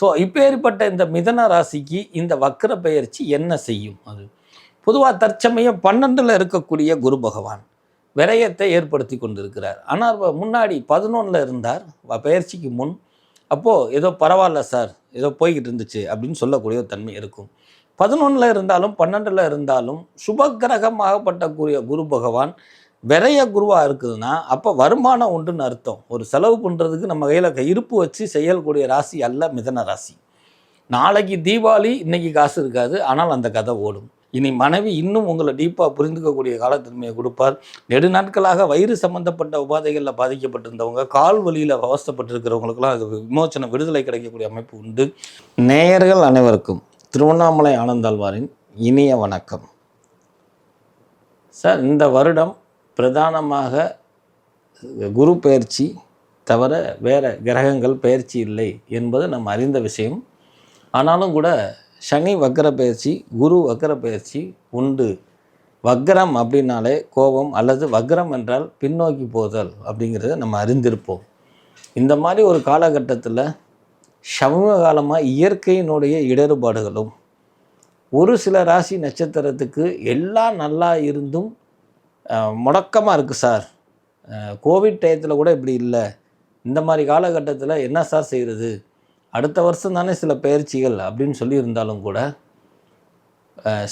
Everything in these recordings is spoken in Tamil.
ஸோ இப்பேற்பட்ட இந்த மிதன ராசிக்கு இந்த வக்கர பெயர்ச்சி என்ன செய்யும் அது? பொதுவாக தற்சமயம் பன்னெண்டில் இருக்கக்கூடிய குரு பகவான் விரயத்தை ஏற்படுத்தி கொண்டிருக்கிறார். ஆனால் முன்னாடி பதினொன்றில் இருந்தார் வ- முன். அப்போது ஏதோ பரவாயில்ல சார் ஏதோ போய்கிட்டு இருந்துச்சு அப்படின்னு சொல்லக்கூடிய தன்மை இருக்கும். பதினொன்றில் இருந்தாலும் பன்னெண்டில் இருந்தாலும் சுபகிரகமாகப்பட்டக்கூடிய குரு பகவான் விரைய குருவாக இருக்குதுன்னா அப்போ வருமானம் உண்டுன்னு அர்த்தம். ஒரு செலவு பண்ணுறதுக்கு நம்ம கையில் இருப்பு வச்சு செய்யக்கூடிய ராசி அல்ல மிதன ராசி. நாளைக்கு தீபாவளி இன்னைக்கு காசு இருக்காது ஆனால் அந்த கதை ஓடும். இனி மனைவி இன்னும் உங்களை டீப்பாக புரிந்துக்கக்கூடிய காலத்தன்மையை கொடுப்பார். நெடுநாட்களாக வயிறு சம்பந்தப்பட்ட உபாதைகளில் பாதிக்கப்பட்டிருந்தவங்க கால் வழியில் அவஸ்தப்பட்டிருக்கிறவங்களுக்கெல்லாம் அது விமோச்சன விடுதலை கிடைக்கக்கூடிய அமைப்பு உண்டு. நேயர்கள் அனைவருக்கும் திருவண்ணாமலை ஆனந்தாழ்வாரின் இனிய வணக்கம். சார் இந்த வருடம் பிரதானமாக குரு பயிற்சி தவிர வேறு கிரகங்கள் பயிற்சி இல்லை என்பது நம்ம அறிந்த விஷயம். ஆனாலும் கூட சனி வக்கர பயிற்சி குரு வக்கர பயிற்சி உண்டு. வக்ரம் அப்படின்னாலே கோபம் அல்லது வக்ரம் என்றால் பின்னோக்கி போதல் அப்படிங்கிறத நம்ம அறிந்திருப்போம். இந்த மாதிரி ஒரு காலகட்டத்தில் சமீப காலமாக இயற்கையினுடைய இடர்பாடுகளும் ஒரு சில ராசி நட்சத்திரத்துக்கு எல்லாம் நல்லா இருந்தும் முடக்கமாக இருக்குது சார். கோவிட் டயத்தில் கூட இப்படி இல்லை. இந்த மாதிரி காலகட்டத்தில் என்ன சார் செய்கிறது அடுத்த வருஷம் தானே சில பயிற்சிகள் அப்படின்னு சொல்லியிருந்தாலும் கூட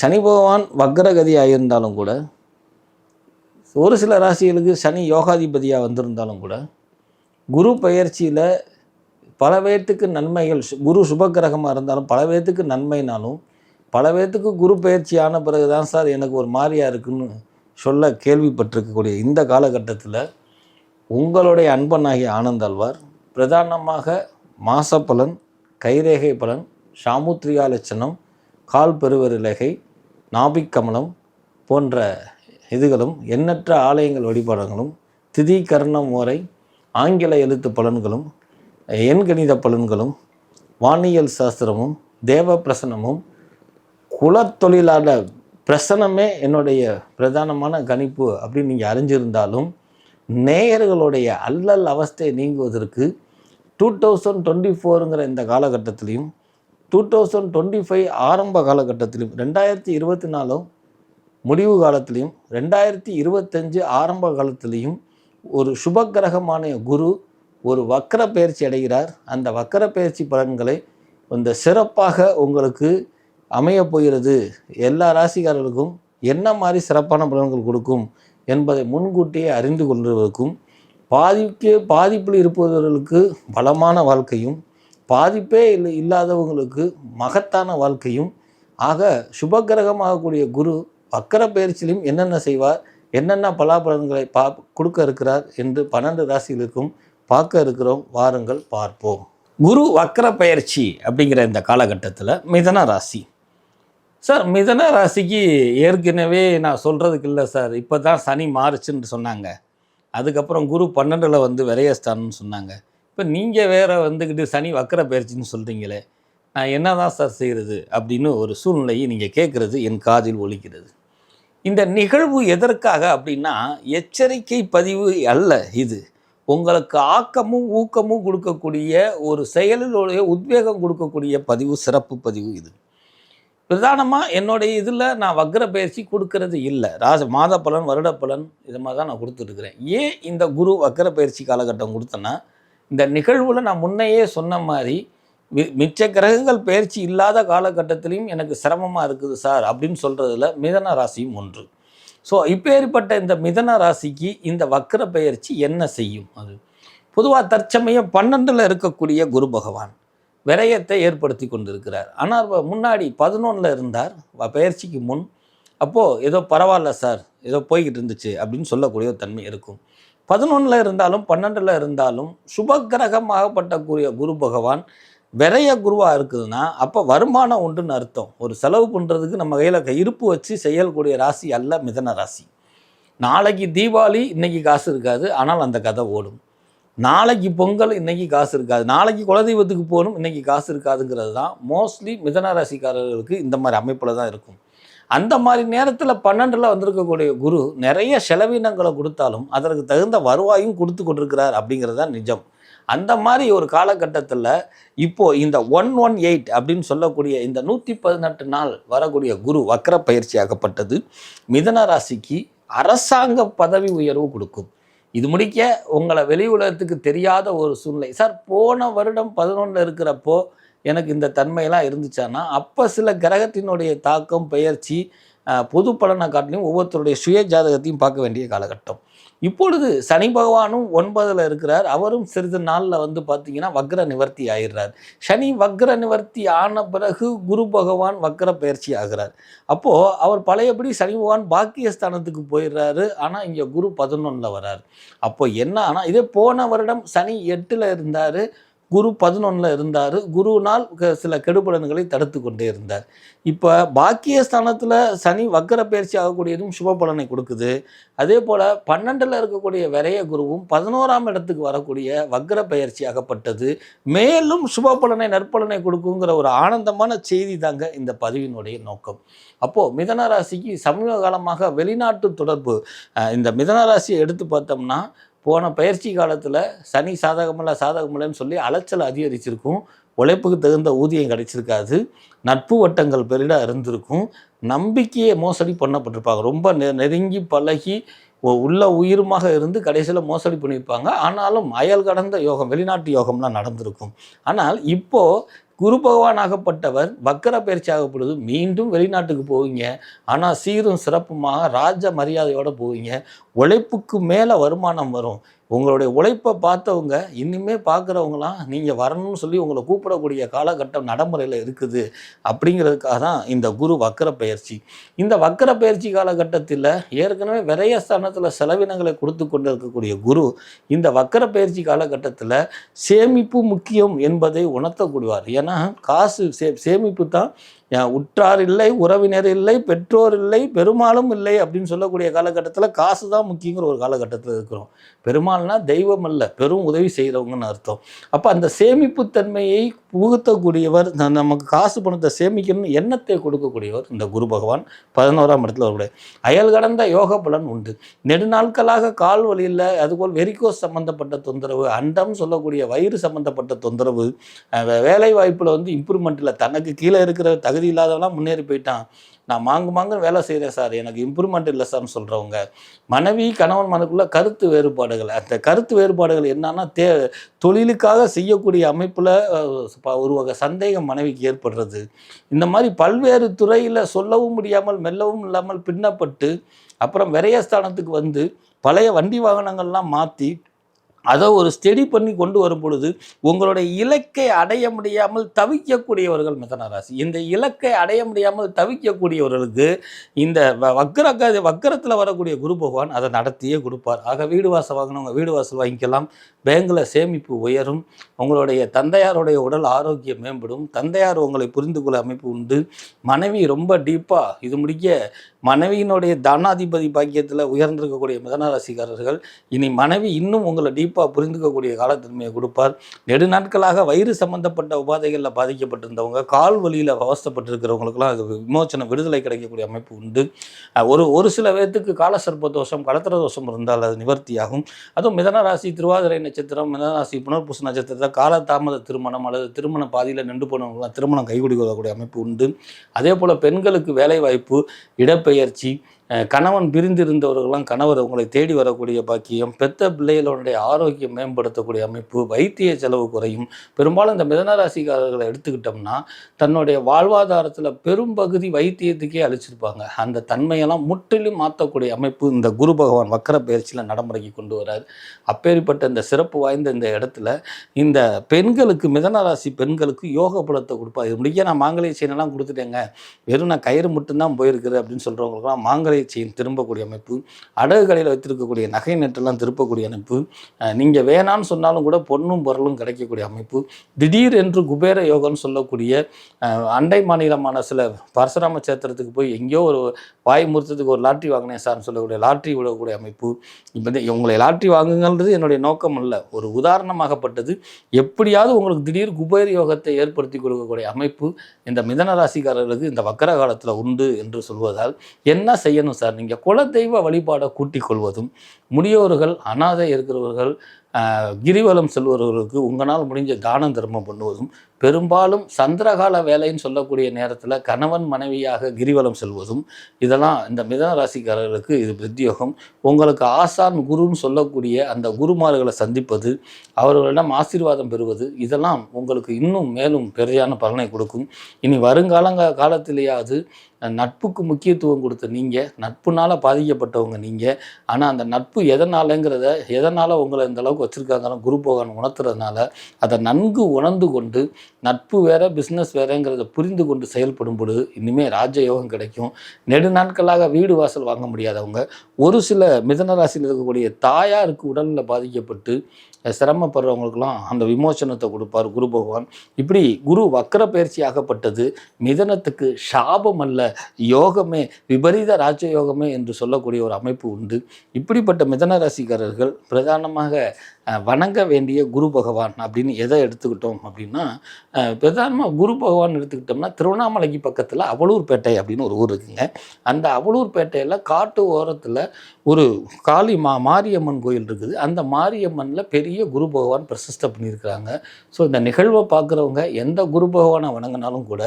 சனி பகவான் வக்ரகதியாக இருந்தாலும் கூட ஒரு சில ராசிகளுக்கு சனி யோகாதிபதியாக வந்திருந்தாலும் கூட குரு பயிற்சியில் பல பேர்த்துக்கு நன்மைகள் குரு சுபக்கிரகமாக இருந்தாலும் பல பேர்த்துக்கு நன்மைனாலும் பல பேர்த்துக்கு குரு பயிற்சி ஆன பிறகு தான் சார் எனக்கு ஒரு மாதிரியாக இருக்குன்னு சொல்ல கேள்விப்பட்டிருக்கக்கூடிய இந்த காலகட்டத்தில் உங்களுடைய அன்பனாகிய ஆனந்தாழ்வார் பிரதானமாக மாச பலன் கைரேகை பலன் சாமுத்ரியா லட்சணம் கால் பெருவரிலகை நாபிக் கமலம் போன்ற இதுகளும் எண்ணற்ற ஆலயங்கள் வழிபாடுகளும் திதி கர்ணம் முறை ஆங்கில எழுத்து பலன்களும் எண்கணித பலன்களும் வானியல் சாஸ்திரமும் தேவ பிரசனமும் குலத்தொழிலாளர் பிரசனமே என்னுடைய பிரதானமான கணிப்பு அப்படின்னு நீங்கள் அறிஞ்சிருந்தாலும் நேயர்களுடைய அல்லல் அவஸ்தை நீங்குவதற்கு டூ தௌசண்ட் டுவெண்ட்டி ஃபோருங்கிற இந்த காலகட்டத்திலையும் டூ தௌசண்ட் டுவெண்ட்டி ஃபைவ் ஆரம்ப காலகட்டத்திலையும் ரெண்டாயிரத்தி இருபத்தி நாலும் முடிவு காலத்திலையும் ரெண்டாயிரத்தி இருபத்தஞ்சு ஆரம்ப காலத்திலையும் ஒரு சுபக்கிரகமான குரு ஒரு வக்கர பயிற்சி அடைகிறார். அந்த வக்கர பயிற்சி பலன்களை இந்த சிறப்பாக உங்களுக்கு அமையப் போகிறது. எல்லா ராசிக்காரர்களுக்கும் என்ன மாதிரி சிறப்பான பலன்கள் கொடுக்கும் என்பதை முன்கூட்டியே அறிந்து கொள்வதற்கும் பாதிப்பு பாதிப்பில் இருப்பவர்களுக்கு பலமான வாழ்க்கையும் பாதிப்பே இல்லை இல்லாதவங்களுக்கு மகத்தான வாழ்க்கையும் ஆக சுபக்கிரகமாகக்கூடிய குரு வக்கர பயிற்சியிலும் என்னென்ன செய்வார் என்னென்ன பலாபலன்களை பா கொடுக்க இருக்கிறார் என்று பன்னெண்டு ராசிகளுக்கும் பார்க்க இருக்கிறோம். வாருங்கள் பார்ப்போம். குரு வக்கர பயிற்சி அப்படிங்கிற இந்த காலகட்டத்தில் மிதன ராசி. சார் மிதன ராசிக்கு ஏற்கனவே நான் சொல்கிறதுக்கு இல்லை சார். இப்போ தான் சனி மாறுச்சுன்னு சொன்னாங்க. அதுக்கப்புறம் குரு பன்னெண்டில் வந்து விரையஸ்தானம்னு சொன்னாங்க. இப்போ நீங்கள் வேறு வந்துக்கிட்டு சனி வக்கர பயிற்சின்னு சொல்கிறீங்களே நான் என்ன தான் சார் செய்கிறது அப்படின்னு ஒரு சூழ்நிலையை நீங்கள் கேட்குறது என் காதில் ஒலிக்கிறது. இந்த நிகழ்வு எதற்காக அப்படின்னா எச்சரிக்கை பதிவு அல்ல இது. உங்களுக்கு ஆக்கமும் ஊக்கமும் கொடுக்கக்கூடிய ஒரு செயலிலுடைய உத்வேகம் கொடுக்கக்கூடிய பதிவு சிறப்பு பதிவு இது. பிரதானமாக என்னுடைய இதில் நான் வக்ர பயிற்சி கொடுக்கறது இல்லை. ராச மாத பலன் வருட பலன் இது மாதிரி தான் நான் கொடுத்துட்ருக்குறேன் ஏன் இந்த குரு வக்ர பயிற்சி காலகட்டம் கொடுத்தேன்னா இந்த நிகழ்வில் நான் முன்னையே சொன்ன மாதிரி மி- மிச்ச கிரகங்கள் பயிற்சி இல்லாத காலகட்டத்திலையும் எனக்கு சிரமமாக இருக்குது சார் அப்படின்னு சொல்கிறதுல மிதன ராசியும் ஒன்று. ஸோ இப்பேற்பட்ட இந்த மிதன ராசிக்கு இந்த வக்ர பயிற்சி என்ன செய்யும்? அது பொதுவாக தற்சமயம் பன்னெண்டில் இருக்கக்கூடிய குரு பகவான். விரயத்தை ஏற்படுத்தி கொண்டிருக்கிறார். ஆனால் முன்னாடி பதினொன்றில் இருந்தார். பயிற்சிக்கு முன் அப்போது ஏதோ பரவாயில்ல சார் ஏதோ போய்கிட்டு இருந்துச்சு அப்படின்னு சொல்லக்கூடிய ஒரு தன்மை இருக்கும். பதினொன்றில் இருந்தாலும் பன்னெண்டில் இருந்தாலும் சுபக்கிரகமாகப்பட்டக்கூடிய குரு பகவான் விரைய குருவாக இருக்குதுன்னா அப்போ வருமானம் உண்டுன்னு அர்த்தம். ஒரு செலவு பண்ணுறதுக்கு நம்ம கையில் இருப்பு வச்சு செய்யக்கூடிய ராசி அல்ல மிதன ராசி. நாளைக்கு தீபாவளி இன்றைக்கி காசு இருக்காது. ஆனால் அந்த கதை ஓடும். நாளைக்கு பொங்கல் இன்னைக்கு காசு இருக்காது. நாளைக்கு குலதெய்வத்துக்கு போகணும் இன்னைக்கு காசு இருக்காதுங்கிறது தான். மோஸ்ட்லி மிதன ராசிக்காரர்களுக்கு இந்த மாதிரி அமைப்பில் தான் இருக்கும். அந்த மாதிரி நேரத்தில் பன்னெண்டில் வந்திருக்கக்கூடிய குரு நிறைய செலவினங்களை கொடுத்தாலும் அதற்கு தகுந்த வருவாயும் கொடுத்து கொண்டிருக்கிறார் அப்படிங்கிறது தான் நிஜம். அந்த மாதிரி ஒரு காலகட்டத்தில் இப்போ இந்த ஒன் ஒன் எயிட் அப்படின்னு சொல்லக்கூடிய இந்த நூற்றி பதினெட்டு நாள் வரக்கூடிய குரு வக்கர பயிற்சியாகப்பட்டது மிதன ராசிக்கு அரசாங்க பதவி உயர்வு கொடுக்கும். இது முடிக்க உங்களை வெளி உலகத்துக்கு தெரியாத ஒரு சூழ்நிலை. சார் போன வருடம் பதினொன்றில் இருக்கிறப்போ எனக்கு இந்த தன்மையெல்லாம் இருந்துச்சான்னா அப்போ சில கிரகத்தினுடைய தாக்கம் பெயர்ச்சி பொது பலனை காட்டிலையும் ஒவ்வொருத்தருடைய சுய ஜாதகத்தையும் பார்க்க வேண்டிய காலகட்டம். இப்பொழுது சனி பகவானும் ஒன்பதில் இருக்கிறார். அவரும் சிறிது நாளில் வந்து பார்த்தீங்கன்னா வக்ர நிவர்த்தி ஆயிடுறார். சனி வக்ர நிவர்த்தி ஆன பிறகு குரு பகவான் வக்ர பயிற்சி ஆகிறார். அப்போது அவர் பழையபடி சனி பகவான் பாக்கியஸ்தானத்துக்கு போயிடுறாரு. ஆனால் இங்கே குரு பதினொன்றில் வரார். அப்போ என்ன ஆனால் இதே போன வருடம் சனி எட்டில் இருந்தார். குரு பதினொன்றில் இருந்தார். குருனால் சில கெடுபலன்களை தடுத்து கொண்டே இருந்தார். இப்போ பாக்கியஸ்தானத்தில் சனி வக்கர பயிற்சி ஆகக்கூடியதும் சுப பலனை கொடுக்குது. அதே போல் பன்னெண்டில் இருக்கக்கூடிய விரைய குருவும் பதினோராம் இடத்துக்கு வரக்கூடிய வக்கர பயிற்சி ஆகப்பட்டது மேலும் சுப பலனை நற்பலனை கொடுக்குங்கிற ஒரு ஆனந்தமான செய்தி தாங்க இந்த பதிவினுடைய நோக்கம். அப்போது மிதன ராசிக்கு சமீப காலமாக வெளிநாட்டு தொடர்பு இந்த மிதன ராசியை எடுத்து பார்த்தோம்னா போன பயிற்சி காலத்தில் சனி சாதகமில்ல சாதகமில்லன்னு சொல்லி அலைச்சல் அதிகரிச்சிருக்கும். உழைப்புக்கு தகுந்த ஊதியம் கிடைச்சிருக்காது. நட்பு வட்டங்கள் பெரிதாக இருந்திருக்கும். நம்பிக்கையை மோசடி பண்ணப்பட்டிருப்பாங்க. ரொம்ப நெ- நெருங்கி பழகி உள்ள உயிருமாக இருந்து கடைசியில் மோசடி பண்ணியிருப்பாங்க. ஆனாலும் அயல் கடந்த யோகம் வெளிநாட்டு யோகம்லாம் நடந்திருக்கும். ஆனால் இப்போது குரு பகவானாகப்பட்டவர் வக்கர பயிற்சியாக ஆகப்படுது மீண்டும் வெளிநாட்டுக்கு போவீங்க. ஆனால் சீரும் சிறப்புமாக ராஜ மரியாதையோட போவீங்க. உழைப்புக்கு மேலே வருமானம் வரும். உங்களுடைய உழைப்பை பார்த்தவங்க இன்னுமே பார்க்குறவங்களாம் நீங்கள் வரணும்னு சொல்லி உங்களை கூப்பிடக்கூடிய காலகட்டம் நடைமுறையில் இருக்குது. அப்படிங்கிறதுக்காக தான் இந்த குரு வக்கர பயிற்சி. இந்த வக்கர பயிற்சி காலகட்டத்தில் ஏற்கனவே விரயஸ்தானத்தில் செலவினங்களை கொடுத்து கொண்டு இருக்கக்கூடிய குரு இந்த வக்கர பயிற்சி காலகட்டத்தில் சேமிப்பு முக்கியம் என்பதை உணர்த்தக்கூடியவார். ஏன்னா காசு சே சேமிப்பு தான் உற்றார் இல்லை உறவினர் இல்லை பெற்றோர் இல்லை பெருமாளும் இல்லை அப்படின்னு சொல்லக்கூடிய காலகட்டத்தில் காசு தான் முக்கியங்கிற ஒரு காலகட்டத்தில் இருக்கிறோம். பெருமாள்னா தெய்வம் அல்ல பெரும் உதவி செய்கிறவங்கன்னு அர்த்தம். அப்போ அந்த சேமிப்பு தன்மையை புகுத்தக்கூடியவர் நமக்கு காசு பணத்தை சேமிக்கணும்னு எண்ணத்தை கொடுக்கக்கூடியவர் இந்த குரு பகவான் பதினோராம் இடத்துல அவருடைய அயல் கடந்த யோக பலன் உண்டு. நெடுநாட்களாக கால் வலியில் அதுபோல் வெரிகோஸ் சம்பந்தப்பட்ட தொந்தரவு அண்டம் சொல்லக்கூடிய வயிறு சம்பந்தப்பட்ட தொந்தரவு வேலை வாய்ப்பில் வந்து இம்ப்ரூவ்மெண்ட்டில் தனக்கு கீழே இருக்கிற தகுதி இல்லாதவெல்லாம் முன்னேறி போயிட்டான். நான் மாங்கு மாங்கு வேலை செய்கிறேன் சார். எனக்கு இம்ப்ரூவ்மெண்ட் இல்லை சார்னு சொல்கிறவங்க மனைவி கணவன் மனுக்குள்ள கருத்து வேறுபாடுகள். அந்த கருத்து வேறுபாடுகள் என்னன்னா தே தொழிலுக்காக செய்யக்கூடிய அமைப்பில் ஒரு வகை சந்தேகம் மனைவிக்கு ஏற்படுறது. இந்த மாதிரி பல்வேறு துறையில் சொல்லவும் முடியாமல் மெல்லவும் இல்லாமல் பின்னப்பட்டு அப்புறம் விரையஸ்தானத்துக்கு வந்து பழைய வண்டி வாகனங்கள்லாம் மாற்றி அதை ஒரு ஸ்டெடி பண்ணி கொண்டு வரும் பொழுது உங்களுடைய இலக்கை அடைய முடியாமல் தவிக்கக்கூடியவர்கள் மிதன ராசி இந்த இலக்கை அடைய முடியாமல் தவிக்கக்கூடியவர்களுக்கு இந்த வ- வக்கர க- வக்கரத்தில் வரக்கூடிய குரு பகவான் அதை நடத்தியே கொடுப்பார். ஆக வீடு வாசல் வாங்கினவங்க வீடு வாசல் வாங்கிக்கலாம். பேங்கில் சேமிப்பு உயரும். உங்களுடைய தந்தையாருடைய உடல் ஆரோக்கியம் மேம்படும். தந்தையார் உங்களை புரிந்து கொள்ள அமைப்பு உண்டு. மனைவி ரொம்ப டீப்பாக இது முடிக்க மனைவியினுடைய தானாதிபதி பாக்கியத்தில் உயர்ந்திருக்கக்கூடிய மிதனராசிக்காரர்கள். இனி மனைவி இன்னும் உங்களை டீப் குறிப்பாக புரிந்துக்கக்கூடிய காலத்தன்மையை கொடுப்பார். நெடுநாட்களாக வயிறு சம்பந்தப்பட்ட உபாதைகளில் பாதிக்கப்பட்டிருந்தவங்க கால் வழியில் அவஸ்தப்பட்டிருக்கிறவங்களுக்குலாம் அது விமோச்சனம் விடுதலை கிடைக்கக்கூடிய அமைப்பு உண்டு. ஒரு ஒரு சில பேர்த்துக்கு காலசர்ப்ப தோஷம் கடத்திர தோஷம் இருந்தால் அது நிவர்த்தியாகும். அதுவும் மிதனராசி திருவாதிரை நட்சத்திரம் மிதனராசி புனர்பூச நட்சத்திரத்தில் காலதாமத திருமணம் அல்லது திருமண பாதியில் நின்று போனவங்களாம் திருமணம் கைகூடி கொள்ளக்கூடிய அமைப்பு உண்டு. அதே போல் பெண்களுக்கு வேலைவாய்ப்பு இடப்பெயர்ச்சி கணவன் பிரிந்திருந்தவர்கள்லாம் கணவர் உங்களை தேடி வரக்கூடிய பாக்கியம் பெத்த பிள்ளைகளுடைய ஆரோக்கியம் மேம்படுத்தக்கூடிய அமைப்பு வைத்திய செலவு குறையும். பெரும்பாலும் இந்த மிதனராசிக்காரர்களை எடுத்துக்கிட்டோம்னா தன்னுடைய வாழ்வாதாரத்தில் பெரும்பகுதி வைத்தியத்துக்கே அழிச்சிருப்பாங்க அந்த தன்மையெல்லாம் முற்றிலும் மாற்றக்கூடிய அமைப்பு இந்த குரு பகவான் வக்கர பயிற்சியில் நடைமுறைக்கு கொண்டு வரார். அப்பேற்பட்ட இந்த சிறப்பு வாய்ந்த இந்த இடத்துல இந்த பெண்களுக்கு மிதனராசி பெண்களுக்கு யோக பலத்தை கொடுப்பா. இது முடிய நான் மாங்கல்ய சீனெல்லாம் கொடுத்துட்டேங்க. வெறும் நான் கயிறு மட்டும்தான் போயிருக்குது அப்படின்னு சொல்கிறவங்களுக்குலாம் மாங்கல்ய செயின் திரும்பக்கூடிய அமைப்பு அடகு கடையில் வைத்திருக்கக்கூடிய நகை நெட்டெல்லாம் திருப்பக்கூடிய அமைப்பு நீங்கள் வேணான்னு சொன்னாலும் கூட பொண்ணும் பொருளும் கிடைக்கக்கூடிய அமைப்பு திடீர் என்று குபேர யோகம்னு சொல்லக்கூடிய அண்டை மாநிலமான சில பரசுராம சேத்திரத்துக்கு போய் எங்கேயோ ஒரு வாய் முறுத்தத்துக்கு ஒரு லாட்ரி வாங்கினேன் சார்னு சொல்லக்கூடிய லாட்ரி விடக்கூடிய அமைப்பு இப்போ உங்களை லாட்ரி வாங்குங்கிறது என்னுடைய நோக்கம் அல்ல. ஒரு உதாரணமாகப்பட்டது எப்படியாவது உங்களுக்கு திடீர் குபேர யோகத்தை ஏற்படுத்தி கொடுக்கக்கூடிய அமைப்பு இந்த மிதன ராசிக்காரர்களுக்கு இந்த வக்கர காலத்தில் உண்டு என்று சொல்வதால் என்ன செய்யணும் சார். நீங்கள் குலதெய்வ வழிபாடை கூட்டிக் கொள்வதும் முதியோர்கள் அனாதை இருக்கிறவர்கள் கிரிவலம் செல்வர்களுக்கு உங்களால் முடிஞ்ச தானம் தர்மம் பண்ணுவதும் பெரும்பாலும் சந்திரகால வேலைன்னு சொல்லக்கூடிய நேரத்தில் கணவன் மனைவியாக கிரிவலம் செல்வதும் இதெல்லாம் இந்த மிதன ராசிக்காரர்களுக்கு இது பிரத்யோகம். உங்களுக்கு ஆசான் குருன்னு சொல்லக்கூடிய அந்த குருமார்களை சந்திப்பது அவர்களிடம் ஆசீர்வாதம் பெறுவது இதெல்லாம் உங்களுக்கு இன்னும் மேலும் பெரியான பலனை கொடுக்கும். இனி வருங்காலங்க காலத்திலேயாவது நட்புக்கு முக்கியத்துவம் கொடுத்த நீங்கள் நட்புனால் பாதிக்கப்பட்டவங்க நீங்கள் ஆனால் அந்த நட்பு எதனாலங்கிறத எதனால் உங்களை இந்த அளவுக்கு வச்சுருக்காங்கன்னு குரு பகவான் உணர்த்துறதுனால அதை நன்கு உணர்ந்து கொண்டு நட்பு வேற பிஸ்னஸ் வேறங்கிறத புரிந்து கொண்டு செயல்படும் பொழுது இனிமேல் ராஜயோகம் கிடைக்கும். நெடு நாட்களாக வீடு வாசல் வாங்க முடியாதவங்க ஒரு சில மிதன ராசியில் இருக்கக்கூடிய தாயாருக்கு உடலில் பாதிக்கப்பட்டு சிரமப்படுறவங்களுக்கெல்லாம் அந்த விமோசனத்தை கொடுப்பார் குரு பகவான். இப்படி குரு வக்கர பயிற்சி ஆகப்பட்டது. மிதனத்துக்கு சாபம் அல்ல யோகமே விபரீத ராஜயோகமே என்று சொல்லக்கூடிய ஒரு அமைப்பு உண்டு. இப்படிப்பட்ட மிதன ராசிக்காரர்கள் பிரதானமாக வணங்க வேண்டிய குரு பகவான் அப்படின்னு எதை எடுத்துக்கிட்டோம் அப்படின்னா பிரதானமாக குரு பகவான் எடுத்துக்கிட்டோம்னா திருவண்ணாமலைக்கு பக்கத்தில் அவலூர்பேட்டை அப்படின்னு ஒரு ஊர் இருக்குங்க. அந்த அவலூர்பேட்டையில் காட்டு ஓரத்தில் ஒரு காளி மா மாரியம்மன் கோயில் இருக்குது. அந்த மாரியம்மனில் பெரிய குரு பகவான் பிரசிஷ்டை பண்ணியிருக்கிறாங்க. ஸோ இந்த நிகழ்வை பார்க்குறவங்க எந்த குரு பகவானை வணங்கினாலும் கூட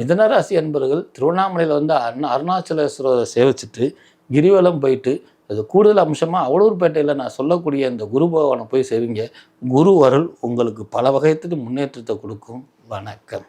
மிதனராசி அன்பர்கள் திருவண்ணாமலையில் வந்து அருணா அருணாச்சலேஸ்வரரை சேவிச்சுட்டு கிரிவலம் போயிட்டு அது கூடுதல் அம்சமாக அவலூர்பேட்டையில் நான் சொல்லக்கூடிய இந்த குரு பகவானை போய் செய்வீங்க குரு அருள் உங்களுக்கு பல வகையத்துக்கு முன்னேற்றத்தை கொடுக்கும். வணக்கம்.